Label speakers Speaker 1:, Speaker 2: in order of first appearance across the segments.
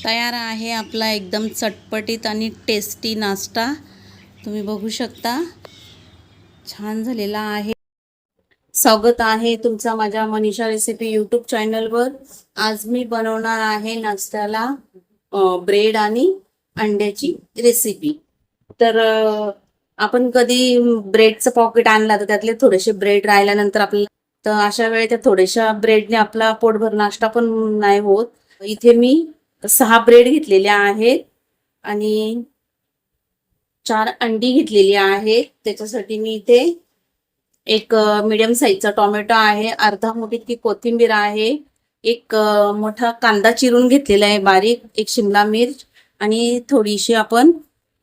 Speaker 1: तयार आहे आपला एकदम चटपटीत आणि टेस्टी नाश्ता. तुम्ही बघू शकता. छान झालेला आहे. स्वागत आहे तुमचा माझ्या मनीषा रेसिपी यूट्यूब चॅनलवर आज मी बनवणार आहे नाश्त्याला ब्रेड आणि अंड्याची रेसिपी तर आपण कधी ब्रेडचं पॉकेट आणला तर त्यातले थोडेसे ब्रेड राहिल्यानंतर आपल्याला तर अशा वेळी त्या थोड्याशा ब्रेडने आपला पोटभर नाश्ता पण नाही होत. इथे मी सहा ब्रेड घेतलेल्या आहेत आणि चार अंडी घेतलेली आहेत. त्याच्यासाठी मी इथे एक मिडियम साईजचा टोमॅटो आहे अर्धा मोठी ती कोथिंबीर आहे एक मोठा कांदा चिरून घेतलेला आहे बारीक एक शिमला मिर्च आणि थोडीशी आपण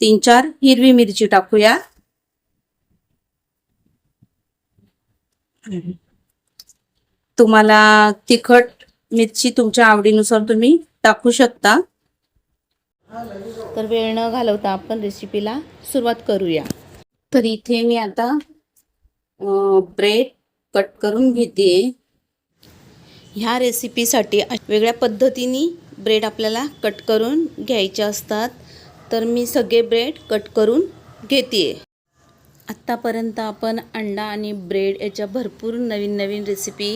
Speaker 1: तीन चार हिरवी मिरची टाकूया. तुम्हाला तिखट मिरची तुमच्या आवडीनुसार तुम्ही टाकू शकता. तर वेळ न घालवता आपण रेसिपीला सुरुवात करूया. तर इथे मी आता ब्रेड कट करून घेते. ह्या रेसिपीसाठी वेगळ्या पद्धतीने ब्रेड आपल्याला कट करून घ्यायचे असतात. तर मी सगळे ब्रेड कट करून घेते. आत्तापर्यंत आपण अंडा आणि ब्रेड याच्या भरपूर नवीन नवीन रेसिपी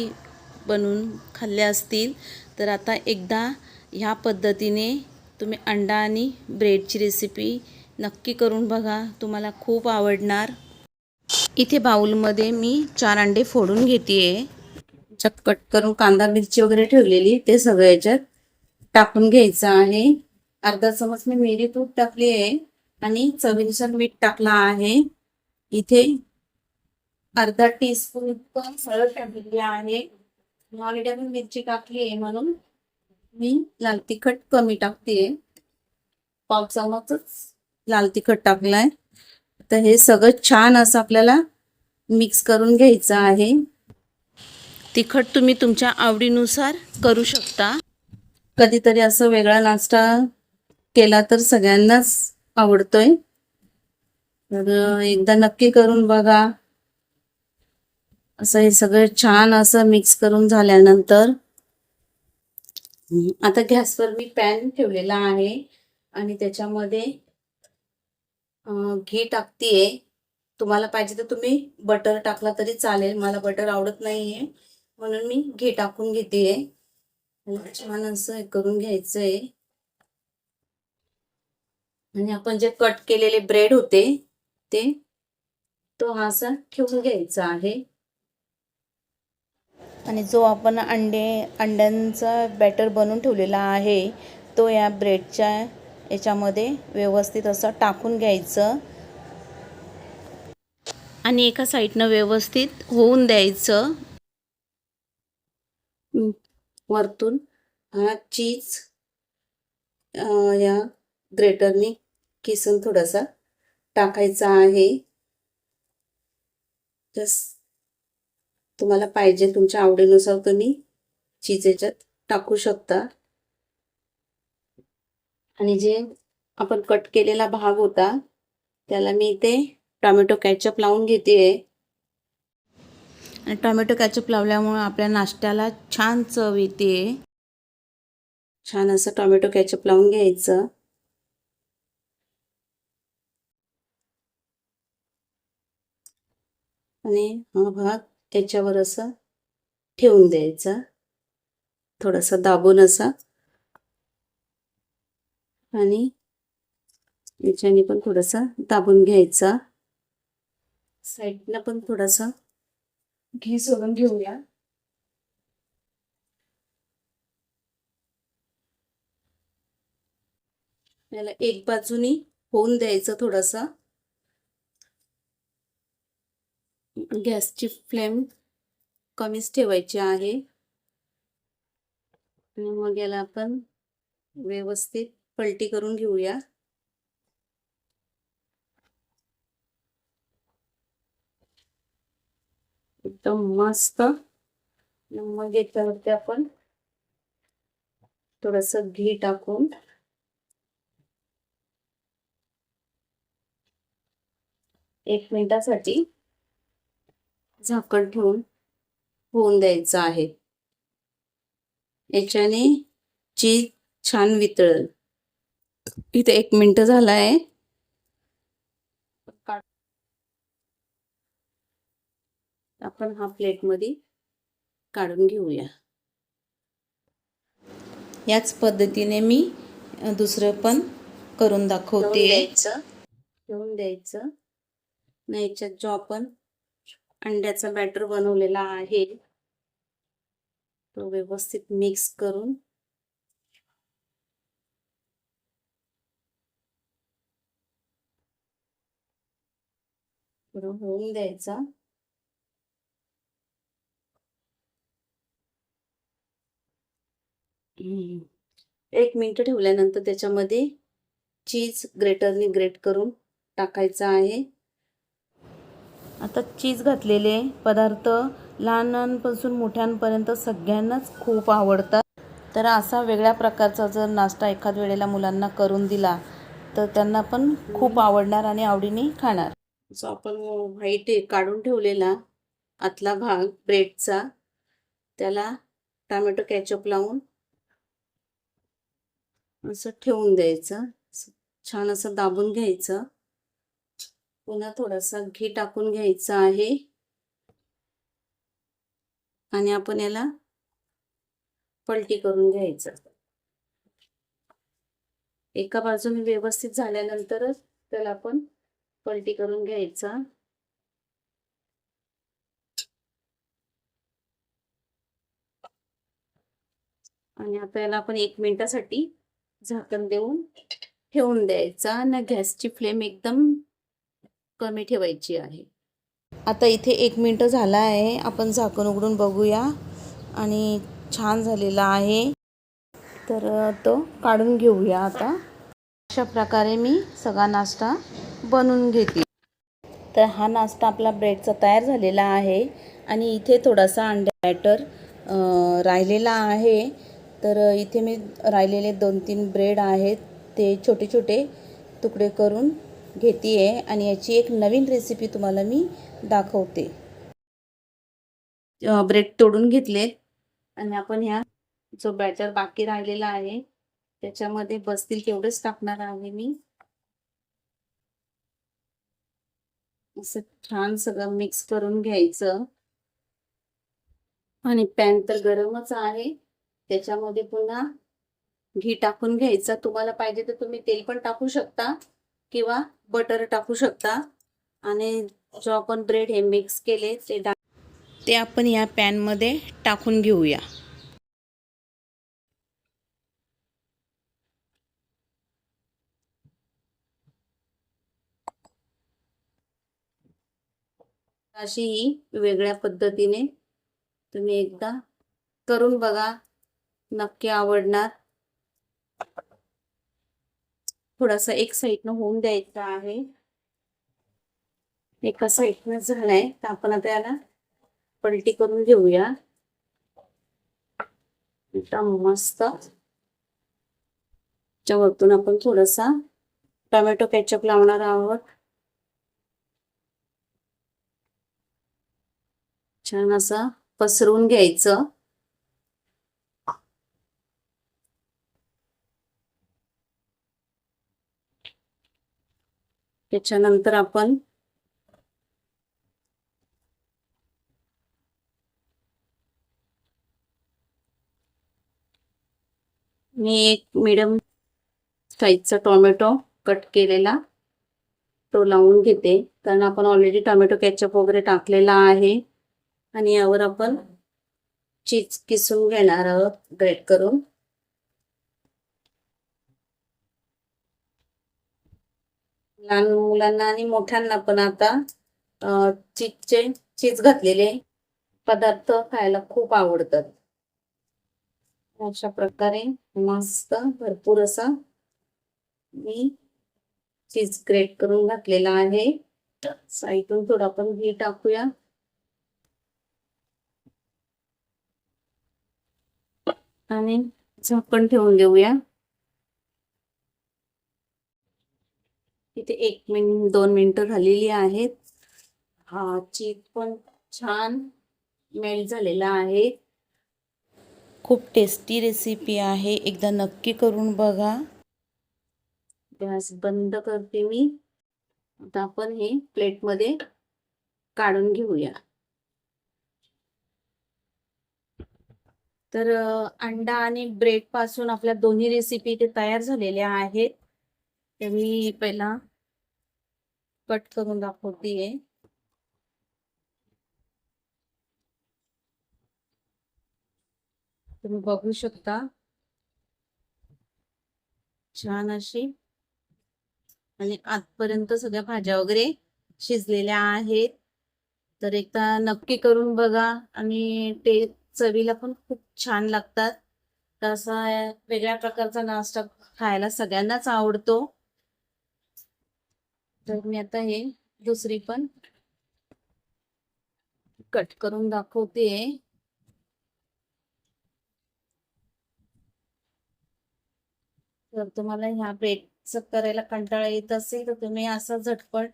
Speaker 1: बनवून खाल्ल्या असतील तर आता एकदा ह्या पद्धतीने तुम्ही अंडा आणि ब्रेडची रेसिपी नक्की करून बघा. तुम्हाला खूप आवडणार. इथे बाउलमध्ये मी चार अंडे फोडून घेते कट करून कांदा मिरची वगैरे ठेवलेली ते सगळं याच्यात टाकून घ्यायचं आहे. अर्धा चमच मी मिरी तूप टाकली आहे आणि चवीनुसार मीठ टाकला आहे. इथे अर्धा टीस्पून पण हळद टाकलेली आहे. ऑलरेडी आपण मिरची टाकली आहे म्हणून मी लाल तिखट कमी टाकते पाव चमचच लाल तिखट टाकलाय. तर हे सगळं छान असं आपल्याला मिक्स करून घ्यायचं आहे. तिखट तुम्ही तुमच्या आवडीनुसार करू शकता. कधीतरी असं वेगळा नाश्ता केला तर सगळ्यांनाच आवडतोय. तर एकदा नक्की करून बघा. असं हे सगळं छान असं मिक्स करून झाल्यानंतर आता गॅसवर मी पॅन ठेवलेला आहे आणि त्याच्यामध्ये घी टाकतीये. तुम्हाला पाहिजे तर तुम्ही बटर टाकला तरी चालेल. मला बटर आवडत नाहीये. म्हणून मी घी टाकून घेते छान असं हे करून घ्यायचंय. आणि आपण जे कट केलेले ब्रेड होते ते तो हा असा ठेवून घ्यायचा आहे. आणि जो आपण अंडे अंड्यांचा बॅटर बनवून ठेवलेला आहे तो या ब्रेडच्या याच्यामध्ये व्यवस्थित असं टाकून घ्यायचं. आणि एका साईडनं व्यवस्थित होऊन द्यायचं. वरतून हा चीज या ग्रेटरने किसून थोडासा टाकायचा आहे. जस्ट तुम्हाला पाहिजे तुमच्या आवडीनुसार तुम्ही चीज याच्यात टाकू शकता. आणि जे आपण कट केलेला भाग होता त्याला मी इथे टॉमॅटो कॅचअप लावून घेते आणि टॉमॅटो कॅचअप लावल्यामुळे आपल्या नाश्त्याला छान चव येते. छान असं टॉमॅटो कॅचअप लावून घ्यायचं. आणि हा भाग त्याच्यावर असं ठेवून द्यायचा. थोडासा दाबून असा. आणि याच्याने पण थोडासा दाबून घ्यायचा. साईडनं पण थोडासा घी सोडून घेऊया. याला एक बाजूनी होऊन द्यायचं थोडासा. गॅसची फ्लेम कमीच ठेवायची आहे. आणि मग याला आपण व्यवस्थित पलटी करून घेऊया. एकदम मस्त. मग याच्यावरती आपण थोडस घी टाकून एक मिनिटासाठी झाकण ठेवून होऊन द्यायचं आहे. याच्याने चीज छान वितळल. इथे एक मिनिट झाला आहे आपण हा प्लेटमध्ये काढून घेऊया. याच पद्धतीने मी दुसरं पण करून दाखवते. ठेवून द्यायचं. नाही याच्यात जो आपण अंड्याचा बॅटर बनवलेला आहे. तो व्यवस्थित मिक्स करून. होऊन द्यायचा. एक मिनिट ठेवल्यानंतर त्याच्यामध्ये चीज ग्रेटरने ग्रेट करून टाकायचा आहे. आता चीज घातलेले पदार्थ लहानांपासून मोठ्यांपर्यंत सगळ्यांनाच खूप आवडतात. तर असा वेगळ्या प्रकारचा जर नाश्ता एखाद वेळेला मुलांना करून दिला तर त्यांना पण खूप आवडणार आणि आवडीने खाणार. जो आपण व्हाईट काढून ठेवलेला आतला भाग ब्रेडचा त्याला टामॅटो कॅचअप लावून असं ठेवून द्यायचं. छान असं दाबून घ्यायचं. पुन्हा थोडासा घी टाकून घ्यायचा आहे. आणि आपण याला पलटी करून घ्यायचं. एका बाजूने व्यवस्थित झाल्यानंतरच त्याला आपण पलटी करून घ्यायचा. आणि आता याला आपण एक मिनिटासाठी झाकण देऊन ठेवून द्यायचा. आणि गॅसची फ्लेम एकदम कमी ठेवायची आहे. आता इथे एक मिनटं झाला आहे. आपण झाकण उघडून बघूया. आणि छान झालेला आहे. तर तो काढून घेऊया आता. अशा प्रकारे मी सगळा नाश्ता बनवून घेते. तर हा नाश्ता आपला ब्रेडचा तयार झालेला आहे. आणि इथे थोडासा अंडा बॅटर राहिलेला आहे. तर इथे मी राहिलेले दोन तीन ब्रेड आहेत. ते छोटे छोटे तुकडे करून घेते आहे आणि याची एक नवीन रेसिपी तुम्हाला मी दाखवते. ब्रेड तोडून घेतले आणि आपण ह्या जो बॅटर बाकी राहिलेला आहे त्याच्यामध्ये बसतील तेवढेच टाकणार आहे मी. असं छान सगळं मिक्स करून घ्यायचं. आणि पॅन तर गरमच आहे. त्याच्यामध्ये पुन्हा घी टाकून घ्यायचं. तुम्हाला पाहिजे तर तुम्ही तेल पण टाकू शकता. किंवा बटर टाकू शकता. आणि जो आपण ब्रेड हे मिक्स केले ते ते आपण या पॅनमध्ये टाकून घेऊया. अशी ही वेगळ्या पद्धतीने तुम्ही एकदा करून बघा नक्की आवडणार. थोडासा एक साईडनं होऊन द्यायचा आहे. एका साईडनं झालाय. तर आपण आता याला पलटी करून घेऊया. मस्त. मस्त वरतून आपण थोडासा टोमॅटो केचप लावणार आहोत. छान असं पसरवून घ्यायचं. त्याच्यानंतर आपण मी एक मिडियम साईजचा टोमॅटो कट केलेला. तो लावून घेते. कारण आपण ऑलरेडी टोमॅटो कॅचअप वगैरे टाकलेला आहे. आणि यावर आपण चीज किसून घेणार आहोत ग्रेट करून. लहान मुलांना आणि मोठ्यांना पण आता चीजचे चीज घातलेले पदार्थ खायला खूप आवडतात. अशा प्रकारे मस्त भरपूर असा मी चीज ग्रेट करून घातलेला आहे. साईडून थोडं आपण घी टाकूया. आणि झाकण ठेवून देऊया. इथे एक मिनिट दोन मिनिटं झालेली आहेत. हा चीज पण छान मेल्ट झालेला आहे. खूप टेस्टी रेसिपी आहे. एकदा नक्की करून बघा. गॅस बंद करते मी. आता आपण हे प्लेटमध्ये काढून घेऊया. तर अंडा आणि ब्रेडपासून आपल्या दोन्ही रेसिपी ते तयार झालेल्या आहेत. तर मी पहिला कट करून दाखवतीये तुम्ही बघू शकता. छान अशी. आणि आजपर्यंत सगळ्या भाज्या वगैरे शिजलेल्या आहेत. तर एकदा नक्की करून बघा. आणि ते चवीला पण खूप छान लागतात. तसा वेगळ्या प्रकारचा नाश्ता खायला सगळ्यांनाच आवडतो. तर मी आता हे दुसरी पण कट करून दाखवते. तर तुम्हाला ह्या ब्रेडचं करायला कंटाळा येत असेल तर तुम्ही असं झटपट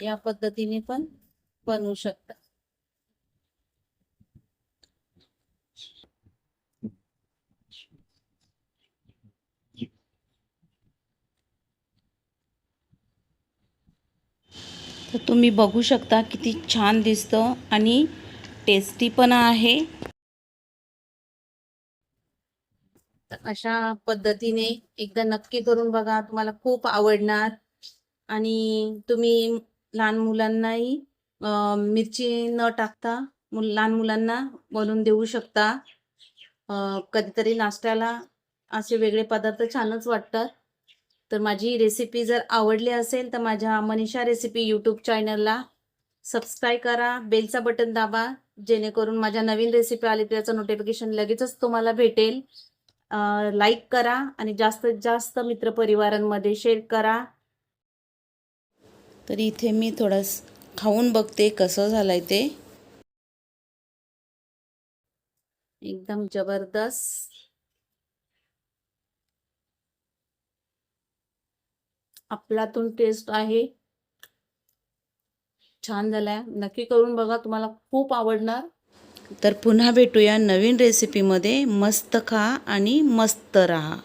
Speaker 1: या पद्धतीने पण बनवू शकता. तर तुम्ही बघू शकता किती छान दिसतं आणि टेस्टी पण आहे. तर अशा पद्धतीने एकदा नक्की करून बघा तुम्हाला खूप आवडणार. आणि तुम्ही लहान मुलांनाही मिरची न टाकता मुल- लहान मुलांना बनवून देऊ शकता. कधीतरी नाश्त्याला असे वेगळे पदार्थ छानच वाटतात. तर माझी रेसिपी जर आवडली असेल तर माझ्या मनीषा रेसिपी यूट्यूब चॅनलला सबस्क्राईब करा बेलचा बटन दाबा जेणेकरून माझ्या नवीन रेसिपी आली त्याचं नोटिफिकेशन लगेचच तुम्हाला भेटेल. लाईक करा आणि जास्तीत जास्त मित्रपरिवारांमध्ये शेअर करा. तर इथे मी थोडंस खाऊन बघते कसं झालंय ते. एकदम जबरदस्त. आपलातून टेस्ट आहे. छान झालाय. नक्की करून बघा तुम्हाला खूप आवडणार. तर पुन्हा भेटूया नवीन रेसिपीमध्ये मस्त खा आणि मस्त राहा.